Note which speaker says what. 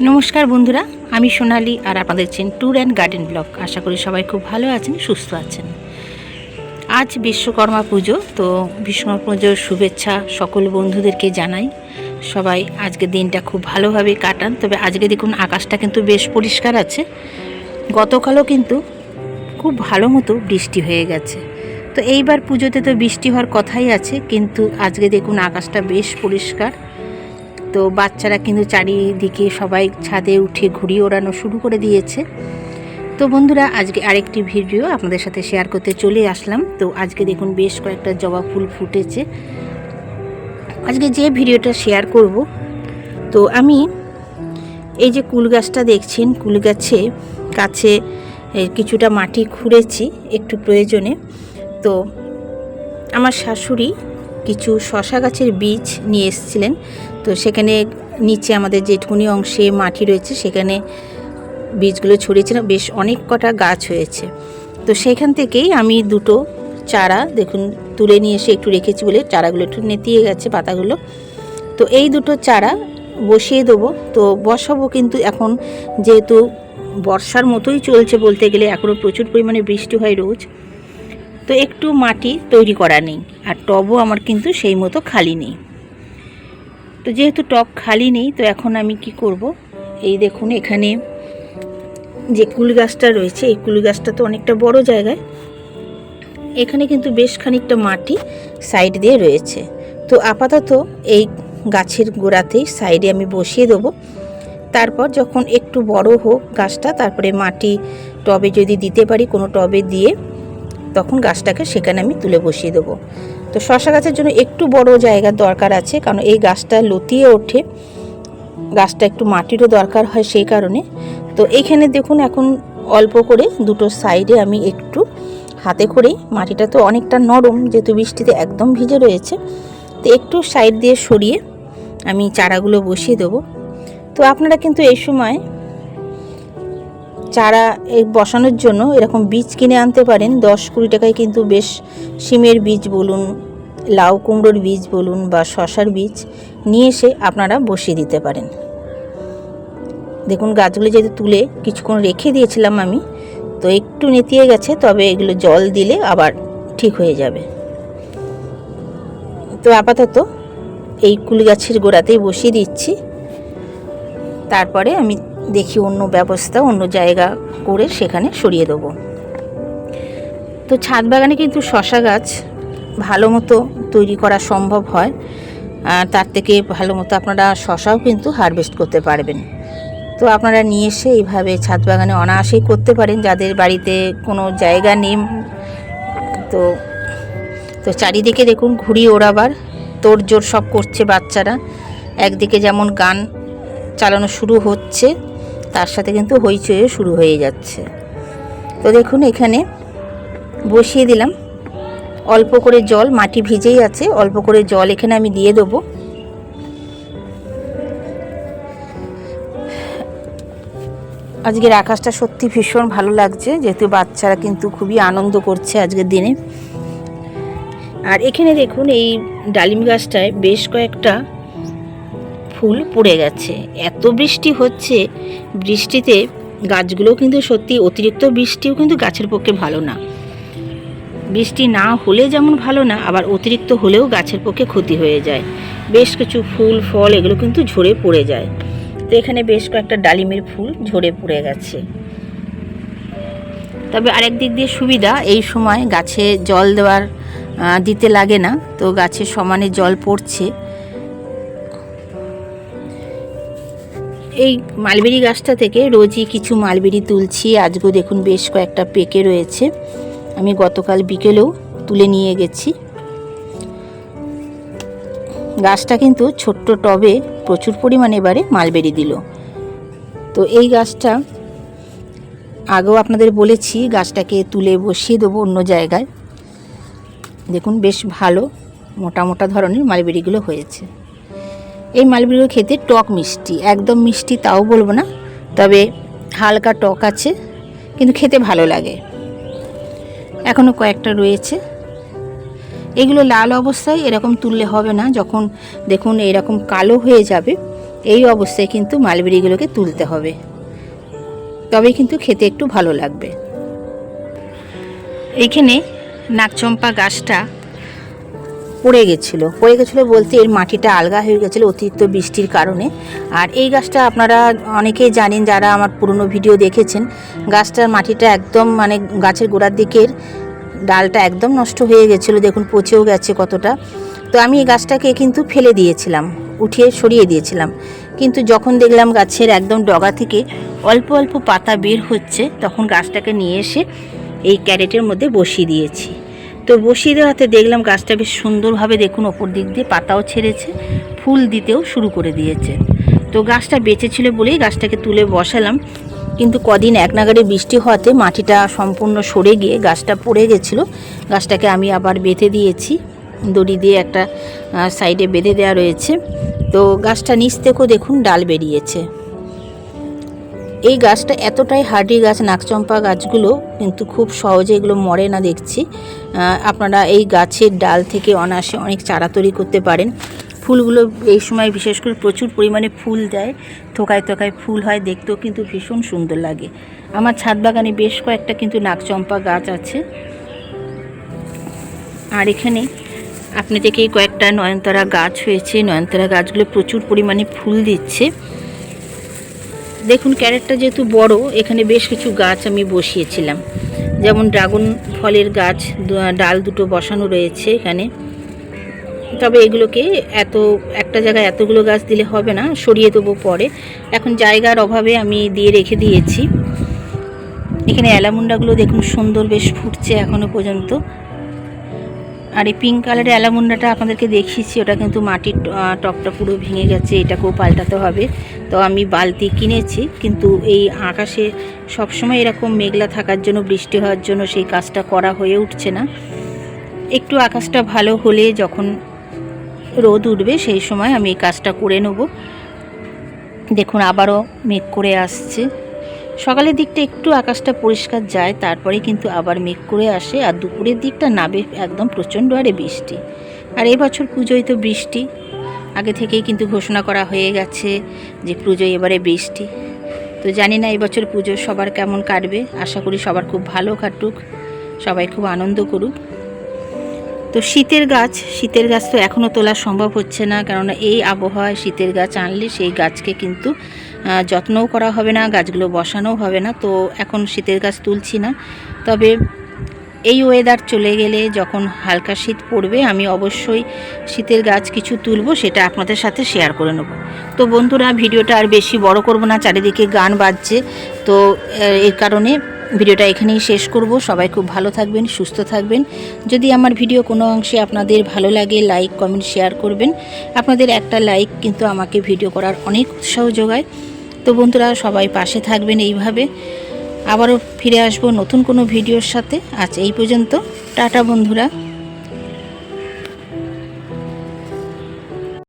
Speaker 1: নমস্কার বন্ধুরা, আমি সোনালি আর আপনাদের chain tour and garden blog আশা করি সবাই খুব ভালো আছেন, সুস্থ আছেন। আজ বিশ্বকর্মা পুজো, তো বিশ্বকর্মা পুজোর শুভেচ্ছা সকল বন্ধুদেরকে জানাই। সবাই আজকে দিনটা খুব ভালোভাবে কাটান, তবে আজকে দেখুন আকাশটা কিন্তু বেশ পরিষ্কার আছে। গতকালও কিন্তু খুব ভালো মতো বৃষ্টি হয়ে গেছে। তো এইবার পুজোতে তো বৃষ্টি হওয়ার কথাই আছে, কিন্তু আজকে দেখুন আকাশটা বেশ পরিষ্কার। তো বাচ্চারা কিন্তু চারিদিকে সবাই ছাদে উঠে ঘুড়ি ওড়ানো শুরু করে দিয়েছে। তো বন্ধুরা, আজকে আরেকটি ভিডিও আপনাদের সাথে শেয়ার করতে চলে আসলাম। তো আজকে দেখুন বেশ কয়েকটা জবা ফুল ফুটেছে। আজকে যে ভিডিওটা শেয়ার করব, তো আমি এই যে কুল গাছটা দেখছেন, কুল গাছে কাছে কিছুটা মাটি খুঁড়েছি একটু প্রয়োজনে। তো আমার শাশুড়ি কিছু শশা গাছের বীজ নিয়ে এসেছিলেন। তো সেখানে নিচে আমাদের যেটুকুনি অংশে মাটি রয়েছে, সেখানে বীজগুলো ছড়িয়েছিলাম বেশ অনেক কটা গাছ হয়েছে। তো সেখান থেকেই আমি দুটো চারা দেখুন তুলে নিয়ে এসে একটু রেখেছি বলে চারাগুলো একটু নেতিয়ে গেছে পাতাগুলো। তো এই দুটো চারা বসিয়ে দেবো। তো বসাবো কিন্তু এখন যেহেতু বর্ষার মতোই চলছে বলতে গেলে, এখনও প্রচুর পরিমাণে বৃষ্টি হয় রোজ। তো একটু মাটি তৈরি করা নেই, আর টবও আমার কিন্তু সেই মতো খালি নেই। তো যেহেতু টব খালি নেই, তো এখন আমি কি করব? এই দেখুন, এখানে যে কুল গাছটা রয়েছে, এই কুল গাছটা তো অনেকটা বড় জায়গায়, এখানে কিন্তু বেশ খানিকটা মাটি সাইড দিয়ে রয়েছে। তো আপাতত এই গাছের গোড়াতেই সাইডে আমি বসিয়ে দেবো। তারপর যখন একটু বড় হোক গাছটা, তারপরে মাটি টবে যদি দিতে পারি, কোনো টবে দিয়ে, তখন গাছটাকে সেখানে আমি তুলে বসিয়ে দেবো। তো শশা গাছের জন্য একটু বড় জায়গার দরকার আছে, কারণ এই গাছটা লতিয়ে ওঠে। গাছটা একটু মাটিরও দরকার হয় সেই কারণে। তো এইখানে দেখুন এখন অল্প করে দুটো সাইডে আমি একটু হাতে করেই, মাটিটা তো অনেকটা নরম, যেহেতু বৃষ্টিতে একদম ভিজে রয়েছে। তো একটু সাইড দিয়ে সরিয়ে আমি চারাগুলো বসিয়ে দেবো। তো আপনারা কিন্তু এই সময় চারা বসানোর জন্য এরকম বীজ কিনে আনতে পারেন। দশ কুড়ি টাকায় কিন্তু বেশ সিমের বীজ বলুন, লাউ কুমড়োর বীজ বলুন বা শশার বীজ নিয়ে এসে আপনারা বসিয়ে দিতে পারেন। দেখুন, গাছগুলো যেহেতু তুলে কিছুক্ষণ রেখে দিয়েছিলাম আমি, তো একটু নেতিয়ে গেছে, তবে এগুলো জল দিলে আবার ঠিক হয়ে যাবে। তো আপাতত এই কুলি গাছের গোড়াতেই বসিয়ে দিচ্ছি। তারপরে আমি দেখি অন্য ব্যবস্থা, অন্য জায়গা করে সেখানে সরিয়ে দেবো। তো ছাদ বাগানে কিন্তু শশা গাছ ভালো মতো তৈরি করা সম্ভব হয়। আর তার থেকে ভালো মতো আপনারা শশাও কিন্তু হারভেস্ট করতে পারবেন। তো আপনারা নিয়ে এসে এইভাবে ছাদ বাগানে অনায়াসেই করতে পারেন, যাদের বাড়িতে কোনো জায়গা নেই। তো তো চারিদিকে দেখুন ঘুড়ি ওড়াবার, তোড়জোড় সব করছে বাচ্চারা। একদিকে যেমন গান চালানো শুরু হচ্ছে তার সাথে কিন্তু হইচইও শুরু হয়ে যাচ্ছে। তো দেখুন, এখানে বসিয়ে দিলাম। অল্প করে জল, মাটি ভিজেই আছে, অল্প করে জল এখানে আমি দিয়ে দেবো। আজকের আকাশটা সত্যি ভীষণ ভালো লাগছে, যেহেতু বাচ্চারা কিন্তু খুবই আনন্দ করছে আজকের দিনে। আর এখানে দেখুন, এই ডালিম গাছটায় বেশ কয়েকটা ফুল পড়ে গেছে। এত বৃষ্টি হচ্ছে, বৃষ্টিতে গাছগুলো কিন্তু সত্যি অতিরিক্ত বৃষ্টিও কিন্তু গাছের পক্ষে ভালো না। বৃষ্টি না হলে যেমন ভালো না, আবার অতিরিক্ত হলেও গাছের পক্ষে ক্ষতি হয়ে যায়। বেশ কিছু ফুল, ফল এগুলো কিন্তু ঝরে পড়ে যায়। তো এখানে বেশ কয়েকটা ডালিমের ফুল ঝরে পড়ে গেছে। তবে আরেক দিক দিয়ে সুবিধা, এই সময় গাছে জল দেওয়ার দিতে লাগে না। তো গাছে সমানে জল পড়ছে। এই মালবেরি গাছটা থেকে রোজই কিছু মালবেরি তুলছি। আজকেও দেখুন বেশ কয়েকটা পেকে রয়েছে। আমি গতকাল বিকেলেও তুলে নিয়ে গেছি। গাছটা কিন্তু ছোট্ট টবে প্রচুর পরিমাণে এবারে মালবেরি দিল। তো এই গাছটা আগেও আপনাদের বলেছি, গাছটাকে তুলে বসিয়ে দেবো অন্য জায়গায়। দেখুন বেশ ভালো, মোটা মোটা ধরনের মালবেরিগুলো হয়েছে। এই মালবেরিগুলো খেতে টক মিষ্টি, একদম মিষ্টি তাও বলব না, তবে হালকা টক আছে, কিন্তু খেতে ভালো লাগে। এখনও কয়েকটা রয়েছে। এগুলো লাল অবস্থায় এরকম তুললে হবে না, যখন দেখুন এরকম কালো হয়ে যাবে, এই অবস্থায় কিন্তু মালবেরিগুলোকে তুলতে হবে। তবে কিন্তু খেতে একটু ভালো লাগবে। এইখানে নাকচম্পা গাছটা পড়ে গেছিল। পড়ে গেছিল বলতে এর মাটিটা আলগা হয়ে গেছিল অতিরিক্ত বৃষ্টির কারণে। আর এই গাছটা আপনারা অনেকেই জানেন যারা আমার পুরনো ভিডিও দেখেছেন, গাছটার মাটিটা একদম মানে গাছের গোড়ার দিকের ডালটা একদম নষ্ট হয়ে গেছিল। দেখুন পচেও গেছে কতটা। তো আমি এই গাছটাকে কিন্তু ফেলে দিয়েছিলাম, উঠিয়ে সরিয়ে দিয়েছিলাম। কিন্তু যখন দেখলাম গাছের একদম ডগা থেকে অল্প অল্প পাতা বের হচ্ছে, তখন গাছটাকে নিয়ে এসে এই ক্যারেটের মধ্যে বসিয়ে দিয়েছি। তো বসিয়ে দেওয়াতে দেখলাম গাছটা বেশ সুন্দরভাবে দেখুন ওপর দিক দিয়ে পাতাও ছেড়েছে, ফুল দিতেও শুরু করে দিয়েছে। তো গাছটা বেঁচে ছিল বলেই গাছটাকে তুলে বসালাম। কিন্তু কদিন এক নাগারে বৃষ্টি হওয়াতে মাটিটা সম্পূর্ণ সরে গিয়ে গাছটা পড়ে গেছিল। গাছটাকে আমি আবার বেঁধে দিয়েছি। দড়ি দিয়ে একটা সাইডে বেঁধে দেওয়া রয়েছে। তো গাছটা নিচ থেকেও দেখুন ডাল বেরিয়েছে। এই গাছটা এতটাই হার্ডি গাছ, নাকচম্পা গাছগুলো কিন্তু খুব সহজে এগুলো মরে না দেখছি। আপনারা এই গাছের ডাল থেকে অনায়াসে অনেক চারা তৈরি করতে পারেন। ফুলগুলো এই সময় বিশেষ করে প্রচুর পরিমাণে ফুল দেয়, থোকায় থোকায় ফুল হয়, দেখতেও কিন্তু ভীষণ সুন্দর লাগে। আমার ছাদ বাগানে বেশ কয়েকটা কিন্তু নাকচম্পা গাছ আছে। আর এখানে আপনি থেকেই কয়েকটা নয়নতারা গাছ হয়েছে। নয়নতারা গাছগুলো প্রচুর পরিমাণে ফুল দিচ্ছে। দেখুন, ক্যারেটটা যেহেতু বড়, এখানে বেশ কিছু গাছ আমি বসিয়েছিলাম। যেমন ড্রাগন ফলের গাছ ডাল দুটো বসানো রয়েছে এখানে। তবে এগুলোকে এত, একটা জায়গায় এতগুলো গাছ দিলে হবে না, সরিয়ে দেবো পরে। এখন জায়গার অভাবে আমি দিয়ে রেখে দিয়েছি। এখানে অ্যালামুন্ডাগুলো দেখুন, সুন্দর বেশ ফুটছে এখনও পর্যন্ত। আর এই পিঙ্ক কালারের অ্যালামুন্ডাটা আপনাদেরকে দেখিয়েছি, ওটা কিন্তু মাটির টপটা পুরো ভেঙে গেছে, এটাকেও পাল্টাতে হবে। তো আমি বালতি কিনেছি, কিন্তু এই আকাশে সবসময় এরকম মেঘলা থাকার জন্য, বৃষ্টি হওয়ার জন্য সেই কাজটা করা হয়ে উঠছে না। একটু আকাশটা ভালো হলে যখন রোদ উঠবে, সেই সময় আমি এই কাজটা করে নেব। দেখুন, আবারও মেঘ করে আসছে। সকালের দিকটা একটু আকাশটা পরিষ্কার যায়, তারপরে কিন্তু আবার মেঘ করে আসে আর দুপুরের দিকটা নাবে একদম প্রচণ্ড আরে বৃষ্টি। আর এবছর পুজোয় তো বৃষ্টি। আগে থেকেই কিন্তু ঘোষণা করা হয়ে গেছে যে পুজোয় এবারে বৃষ্টি। তো জানি না এবছর পুজো সবার কেমন কাটবে। আশা করি সবার খুব ভালো কাটুক, সবাই খুব আনন্দ করুক। তো শীতের গাছ শীতের গাছ তো এখনও তোলা সম্ভব হচ্ছে না, কেননা এই আবহাওয়ায় শীতের গাছ আনলে সেই গাছকে কিন্তু যত্নও করা হবে না, গাছগুলো বসানোও হবে না, তো এখন শীতের গাছ তুলছি না। তবে এই ওয়েদার চলে গেলে যখন হালকা শীত পড়বে, আমি অবশ্যই শীতের গাছ কিছু তুলব, সেটা আপনাদের সাথে শেয়ার করে নেব। তো বন্ধুরা, ভিডিওটা আর বেশি বড় করব না, চারিদিকে গান বাজছে, তো এর কারণে ভিডিওটা এখানেই শেষ করব। সবাই খুব ভালো থাকবেন, সুস্থ থাকবেন। যদি আমার ভিডিও কোনো অংশে আপনাদের ভালো লাগে লাইক কমেন্ট শেয়ার করবেন। আপনাদের একটা লাইক কিন্তু আমাকে ভিডিও করার অনেক উৎসাহ যোগায়। তো বন্ধুরা, সবাই পাশে থাকবেন এইভাবে। আবারও ফিরে আসব নতুন কোনো ভিডিওর সাথে। আজ এই পর্যন্ত। টাটা বন্ধুরা।